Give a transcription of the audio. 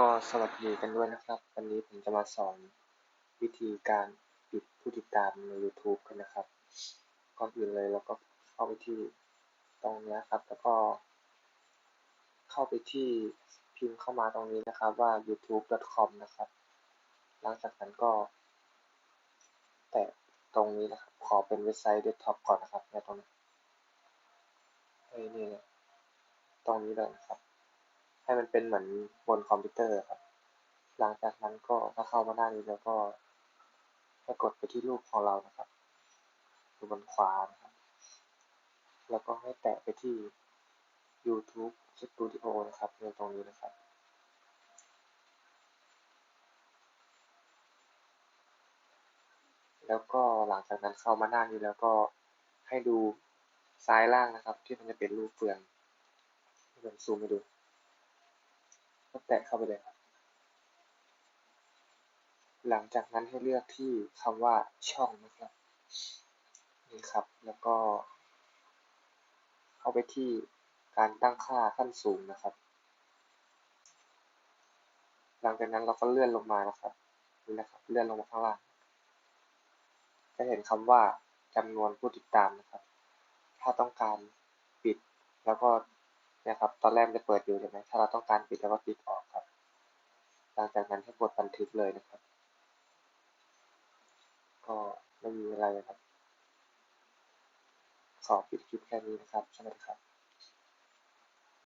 ก็สวัสดีกันด้วยนะครับ วันนี้ผมจะมาสอนวิธีการปิดผู้ติดตามใน YouTube กันนะครับก่อนอื่นเลยเราก็เข้าไปที่ตรงนี้ครับ แล้วก็ เข้าไปที่พิมพ์เข้ามาตรงนี้นะครับว่า youtube.com นะครับ หลังจากนั้นก็ แตะตรงนี้นะครับ ขอเป็นเว็บไซต์เดสก์ท็อปก่อนนะครับในตรงนี้ไอ้นี่นี่ตรงนี้เลยนะครับ ให้มันเป็นเหมือนบนคอมพิวเตอร์ครับ หลังจากนั้นก็ถ้าเข้ามาหน้านี้แล้วก็ให้กดไปที่รูปของเรานะครับอยู่บนขวานะครับ แล้วก็ให้แตะไปที่ YouTube Studio นะครับในตรงนี้นะครับ แล้วก็หลังจากนั้นเข้ามาหน้านี้แล้วก็ให้ดูซ้ายล่างนะครับ ที่มันจะเป็นรูปเฟืองให้ผมซูมให้ดู ก็แตะเข้าไปเลยครับ หลังจากนั้นให้เลือกที่คำว่าช่องนะครับ นี่ครับ แล้วก็ เข้าไปที่การตั้งค่าขั้นสูงนะครับ หลังจากนั้นเราก็เลื่อนลงมานะครับ นี่นะครับ เลื่อนลงมาข้างล่าง จะเห็นคำว่าจำนวนผู้ติดตามนะครับ ถ้าต้องการปิดแล้วก็ นะครับ ตอนแรกจะเปิดอยู่ใช่ไหมถ้าเราต้องการปิดแล้วก็ปิดออกครับ หลังจากนั้นให้กดบันทึกเลยนะครับ ก็ไม่มีอะไรนะครับ ขอปิดคลิปแค่นี้นะครับ ใช่ไหมครับ